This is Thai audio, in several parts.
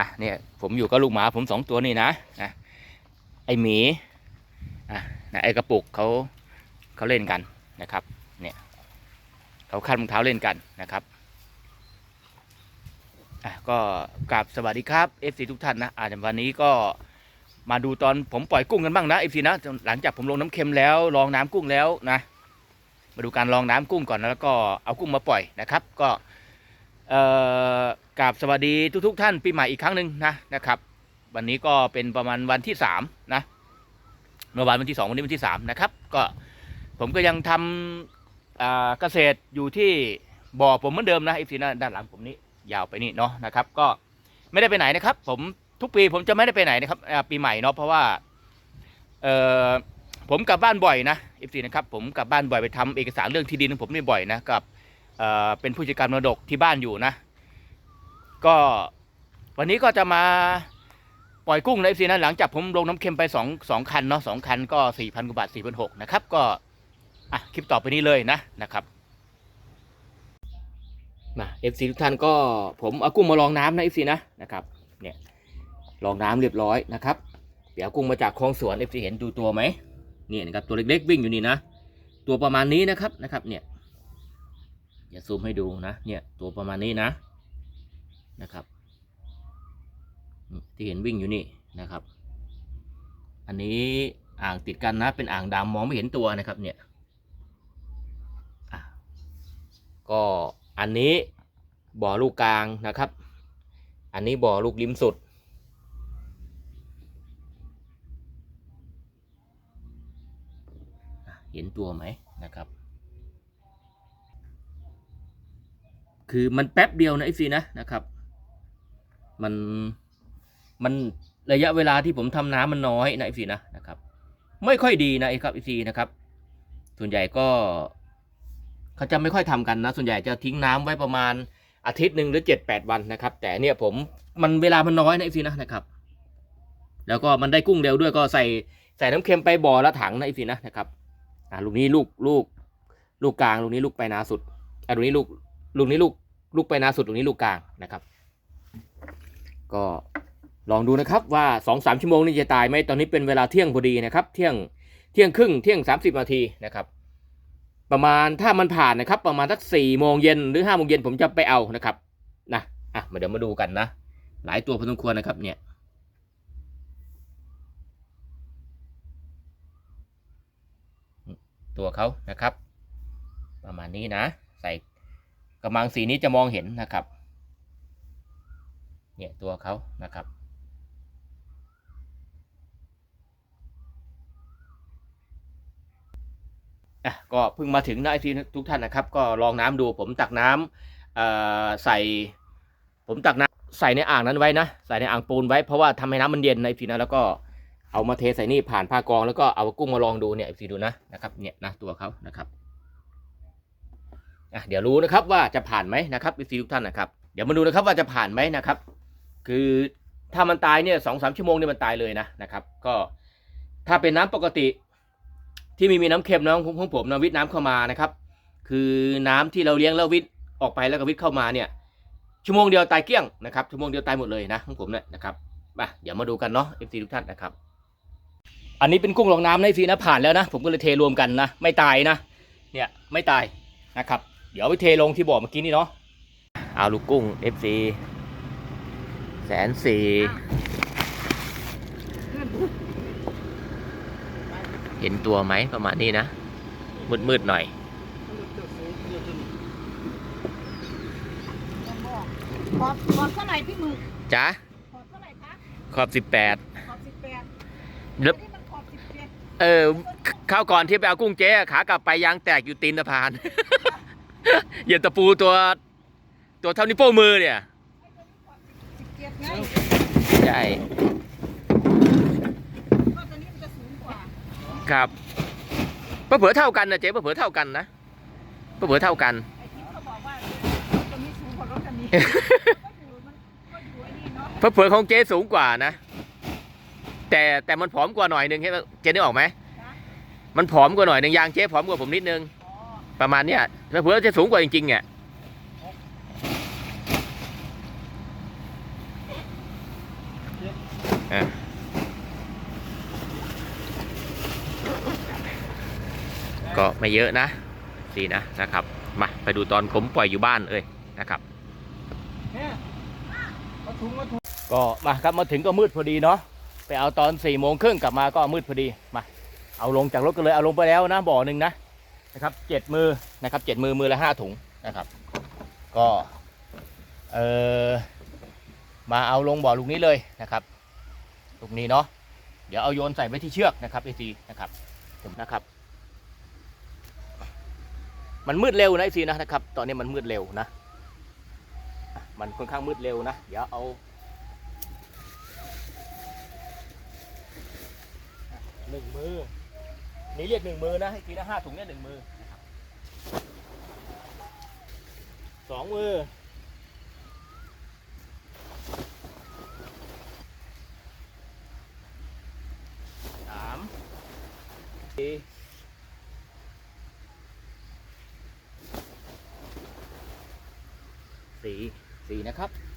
อะเนี่ยผมอยู่กับลูกหมาผมสองตัวนี่นะนะไอหมีอะนะไอกระปุกเขาเขาเล่นกันนะครับเนี่ยเขาคันรองเท้าเล่นกันนะครับอะก็กราบสวัสดีครับ FC ทุกท่านนะอาจจะวันนี้ก็มาดูตอนผมปล่อยกุ้งกันบ้างนะ FC นะหลังจากผมลงน้ำเค็มแล้วลองน้ำกุ้งแล้วนะ มาดูการลองน้ำกุ้งก่อนนะแล้วก็เอากุ้งมาปล่อยนะครับ ก็ กราบสวัสดีทุกๆท่านปีใหม่อีกครั้งหนึ่งนะนะครับ วันนี้ก็เป็นประมาณวันที่สามนะเมื่อวานวันที่สองวันนี้วันที่สามนะครับก็ผมก็ยังทำเกษตรอยู่ที่บ่อผมเหมือนเดิมนะอีพีนะด้านหลังผมนี้ยาวไปนี่เนาะนะครับ ก็ไม่ได้ไปไหนนะครับ ผมทุกปีผมจะไม่ได้ไปไหนนะครับปีใหม่เนาะเพราะว่าเออผมกลับบ้านบ่อยนะเอฟซีนะครับผมกลับบ้านบ่อยไปทำเอกสารเรื่องที่ดินของผมนี่บ่อยนะกับ เป็นผู้จัดการมรดกที่บ้านอยู่นะ ก็วันนี้ก็จะมาปล่อยกุ้งในเอฟซีนะหลังจากผมลงน้ำเค็มไปสองสองคันเนาะสองคันก็สี่พันกว่าบาทสี่พันหกนะครับก็อะคลิปต่อไปนี้เลยนะนะครับมาเอฟซีทุกท่านก็ผมเอากุ้งมาลองน้ำนะเอฟซีนะนะครับเนี่ยลองน้ำเรียบร้อยนะครับ เดี๋ยวกุ้งมาจากคลองสวนเอฟซีเห็นดูตัวไหมเนี่ยนะครับตัวเล็กๆวิ่งอยู่นี่นะ ตัวประมาณนี้นะครับนะครับเนี่ย อย่าซูมให้ดูนะ เนี่ยตัวประมาณนี้นะนะครับ ที่เห็นวิ่งอยู่นี่นะครับ อันนี้อ่างติดกันนะ เป็นอ่างดำมองไม่เห็นตัวนะครับเนี่ยอะก็อันนี้บ่อลูกกลางนะครับ อันนี้บ่อลูกริมสุดเห็นตัวไหมนะครับ คือมันแป๊บเดียวนะไอซีนะนะครับ มันมันระยะเวลาที่ผมทำน้ำมันน้อยนะไอซีนะนะครับ ไม่ค่อยดีนะไอครับไอซีนะครับ ส่วนใหญ่ก็เขาจะไม่ค่อยทำกันนะ ส่วนใหญ่จะทิ้งน้ำไว้ประมาณอาทิตย์หนึ่งหรือเจ็ดแปดวันนะครับ แต่เนี่ยผมมันเวลามันน้อยนะไอซีนะนะครับ แล้วก็มันได้กุ้งเร็วด้วยก็ใส่ใส่น้ำเค็มไปบ่อละถังนะไอซีนะนะครับอ่าลูกนี้ลูกลูกลูกกลางลูกนี้ลูกไปนาสุดอ่าลูกนี้ลูก ลูกนี้ลูกลูกไปนาสุดลูกนี้ลูกกลางนะครับ ก็ลองดูนะครับว่าสองสามชั่วโมงนี้จะตายไหมตอนนี้เป็นเวลาเที่ยงพอดีนะครับ เที่ยงเที่ยงครึ่งเที่ยงสามสิบนาทีนะครับ ประมาณถ้ามันผ่านนะครับ ประมาณสักสี่โมงเย็นหรือห้าโมงเย็นผมจะไปเอานะครับนะอะมาเดี๋ยวมาดูกันนะ หลายตัวพอสมควรนะครับเนี่ยตัวเขานะครับ ประมาณนี้นะ ใส่ กระมังสีนี้จะมองเห็นนะครับ เนี่ยตัวเขานะครับ อะก็เพิ่งมาถึงนะไอทีทุกท่านนะครับ ก็ลองน้ำดูผมตักน้ำเอ่อใส่ผมตักน้ำใส่ในอ่างนั้นไว้นะ ใส่ในอ่างปูนไว้เพราะว่าทำให้น้ำมันเย็นในทีนะแล้วก็เอามาเทใส่นี่ผ่านผ้ากรองแล้วก็เอากุ้งมาลองดูเนี่ยไอทีดูนะนะครับเนี่ยนะตัวเขานะครับ อะเดี๋ยวรู้นะครับว่าจะผ่านไหมนะครับไอทีทุกท่านนะครับ เดี๋ยวมาดูนะครับว่าจะผ่านไหมนะครับ คือถ้ามันตายเนี่ยสองสามชั่วโมงเนี่ยมันตายเลยนะนะครับ ก็ถ้าเป็นน้ำปกติ ที่มีมีน้ำเค็มน้ำของผมนะวิทย์น้ำเข้ามานะครับ คือน้ำที่เราเลี้ยงแล้ววิทย์ออกไปแล้วก็วิทย์เข้ามาเนี่ย ชั่วโมงเดียวตายเกลี้ยงนะครับชั่วโมงเดียวตายหมดเลยนะของผมเนี่ยนะครับมาเดี๋ยวมาดูกันเนาะเอฟซีทุกท่านนะครับอันนี้เป็นกุ้งลองน้ำในฟีนะผ่านแล้วนะ ผมก็เลยเทรวมกันนะ ไม่ตายนะ เนี่ยไม่ตายนะครับ เดี๋ยวไปเทลงที่บ่อเมื่อกี้นี่เนาะเอาลูกกุ้ง FC แสนสี่เห็นตัวไหมประมาณนี้นะ มืดๆหน่อยขอบขอบเท่าไหร่พี่หมึกจ้าขอบเท่าไหร่คะขอบสิบแปดขอบสิบแปดแล้วนี่มันขอบสิบเจ็ดเออข้าวก่อนที่ไปเอากุ้งเจ๊อะขากลับไปยางแตกอยู่ตีนสะพาน เหยียบตะปูตัวตัวเท่านิ้วโป้งมือเนี่ยสิบเจ็ดไงใช่ก็ตัวนี้มันจะสูงกว่าครับเผื่อๆเท่ากันนะเจ๊เผื่อๆเท่ากันนะเผื่อๆเท่ากันไอ้ที่เขาบอกว่ารถตัวนี้สูงกว่ารถคันนี้ก็อยู่มันก็อยู่ไอ้นี่เนาะเผื่อๆของเจ๊สูงกว่านะ แต่แต่มันผอมกว่าหน่อยนึงใช่ไหมเจ๊นึกออกไหมมันผอมกว่าหน่อยนึงยางเจ๊ผอมกว่าผมนิดนึงอ๋อ ประมาณเนี้ยถ้าเผื่อจะสูงกว่าจริงๆเนี่ยก็ไม่เยอะนะสีนะนะครับ มาไปดูตอนผมปล่อยอยู่บ้านเลยนะครับก็มาครับมาถึงก็มืดพอดีเนาะไปเอาตอนสี่โมงครึ่งกลับมาก็มืดพอดีมา เอาลงจากรถกันเลยเอาลงไปแล้วนะบ่อหนึ่งนะ นะครับเจ็ดมือนะครับเจ็ดมือมือละห้าถุงนะครับ ก็เออมาเอาลงบ่อลูกนี้เลยนะครับลูกนี้เนาะเดี๋ยวเอาโยนใส่ไว้ที่เชือกนะครับไอซีนะครับนะครับ มันมืดเร็วนะไอซีนะครับ ตอนนี้มันมืดเร็วนะ มันค่อนข้างมืดเร็วนะ เดี๋ยวเอาหนึ่งมือ นี่เรียกหนึ่งมือนะให้ทีละห้าถุงเนี่ยหนึ่งมือนะครับสองมือสามสี่สี่สี่นะครับ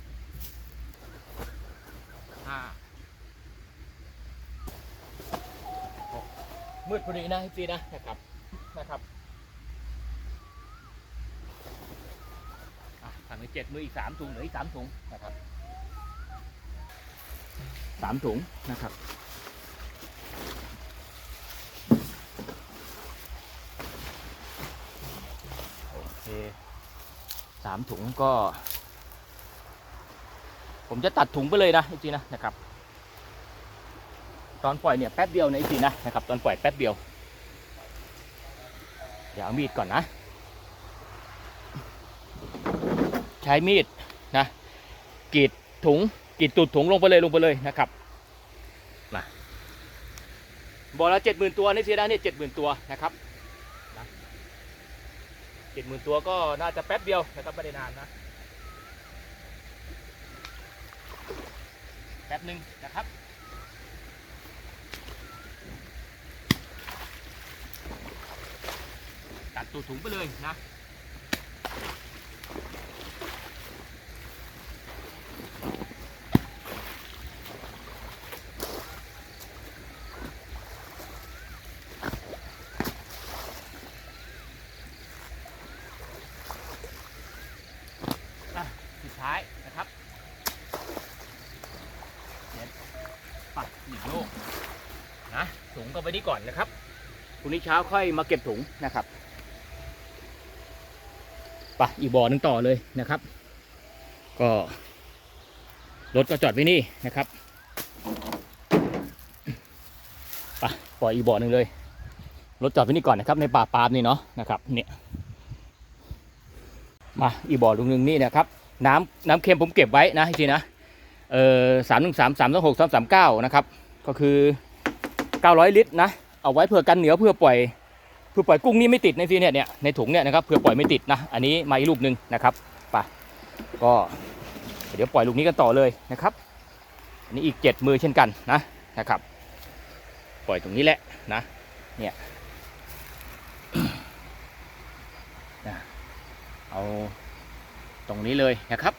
มืดพอดีนะพี่ซีนะนะครับนะครับอะถังเจ็ดมืออีกสามถุงเหลืออีกสามถุงนะครับสามถุงนะครับโอเคสามถุงก็ ผมจะตัดถุงไปเลยนะพี่ซีนะนะครับ ตอนปล่อยเนี่ยแป๊บเดียวนะอีกทีนะนะครับ ตอนปล่อยแป๊บเดียว เดี๋ยวเอามีดก่อนนะ ใช้มีดนะกรีดถุงกรีดตูดถุงลงไปเลยลงไปเลยนะครับมาบอกแล้วเจ็ดหมื่นตัวนี่สินะเนี่ยเจ็ดหมื่นตัวนะครับเจ็ดหมื่นตัวก็น่าจะแป๊บเดียวนะครับไม่ได้นานนะแป๊บหนึ่งนะครับ ตัดถุงไปเลยนะสุดท้ายนะครับเด็ดปัดหนึ่งลูกนะถุงก็ไปนี่ก่อนนะครับพรุ่งนี้เช้าค่อยมาเก็บถุงนะครับ ปะอีกบ่อหนึ่งต่อเลยนะครับ ก็รถก็จอดไว้นี่นะครับไปะปล่อยอีกบ่อหนึ่งเลยรถจอดไว้นี่ก่อนนะครับในป่าปาล์มนี่เนาะนะครับเนี่ยมาอีกบ่อลุงหนึ่งนี่นะครับน้ำน้ำเค็มผมเก็บไว้นะจริงนะเออสามหนึ่งสามสามสองหกสามสามเก้านะครับ ก็คือเก้าร้อยลิตรนะ เอาไว้เผื่อกันเหนียวเพื่อปล่อย เพื่อปล่อยกุ้งนี่ไม่ติดในซีเนี่ยเนี่ยในถุงเนี่ยนะครับเพื่อปล่อยไม่ติดนะอันนี้มาอีกลูกหนึ่งนะครับไปก็เดี๋ยวปล่อยลูกนี้กันต่อเลยนะครับอันนี้อีกเจ็ดมือเช่นกันนะนะครับ ปล่อยตรงนี้แหละนะเนี่ยเอาตรงนี้เลยนะครับ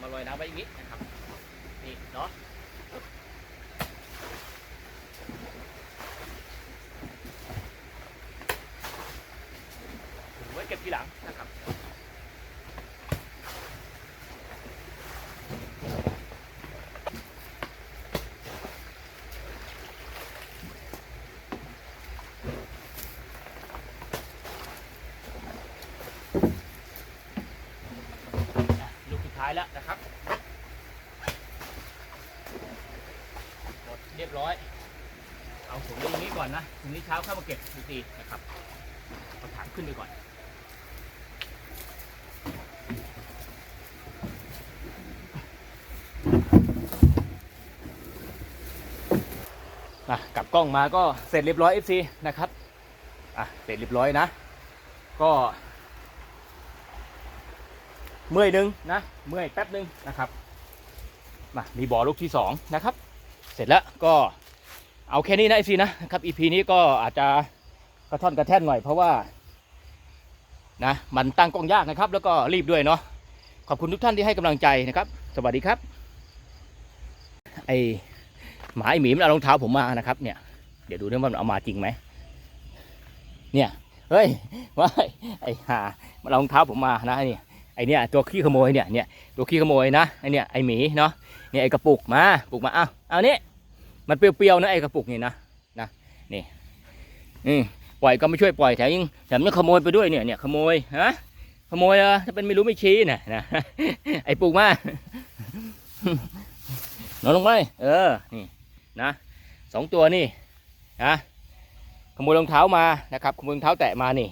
มาลอยน้ำไว้อย่างนี้นะครับนี่เนาะ ไว้เก็บทีหลังนะครับ ลูกสุดท้าย แล้วนะครับหมดเรียบร้อย เอาถุงนี้อย่างนี้ก่อนนะถุงนี้เช้าเข้ามาเก็บดีๆนะครับเอาถังขึ้นไปก่อนอะกลับกล้องมาก็เสร็จเรียบร้อย FC นะครับ อะ เสร็จเรียบร้อยนะ ก็ เมื่อยหนึงนะ เมื่อยแป๊บนึงนะครับมามีบ่อลูกที่สองนะครับ เสร็จแล้วก็เอาแค่นี้นะ FC นะครับ EP นี้ก็อาจจะกระท่อนกระแท่นหน่อยเพราะว่านะมันตั้งกล้องยากนะครับ แล้วก็รีบด้วยเนาะขอบคุณทุกท่านที่ให้กำลังใจนะครับ สวัสดีครับ ไอหมาไอหมีมันเอารองเท้าผมมานะครับ เนี่ยเดี๋ยวดูด้วยว่ามันเอามาจริงไหมเนี่ยเฮ้ยว้ายไอหามันเอารองเท้าผมมานะไอ้นี่ ไอเนี่ยตัวขี้ขโมยเนี่ยเนี่ยตัวขี้ขโมยนะไอเนี่ยไอหมีเนาะเนี่ยไอกระปุกมาปุกมาเอาเอานี่มันเปรี้ยวๆนะไอกระปุกนี่นะนะนี่อืมปล่อยก็ไม่ช่วยปล่อยแถมยังแถมยังขโมยไปด้วยเนี่ยเนี่ยขโมยฮะขโมยเหรอถ้าเป็นไม่รู้ไม่ชี้น่ะนะไอปุกมานอนลงไปเออนี่นะสองตัวนี่นะขโมยรองเท้ามานะครับขโมยรองเท้าแตะมานี่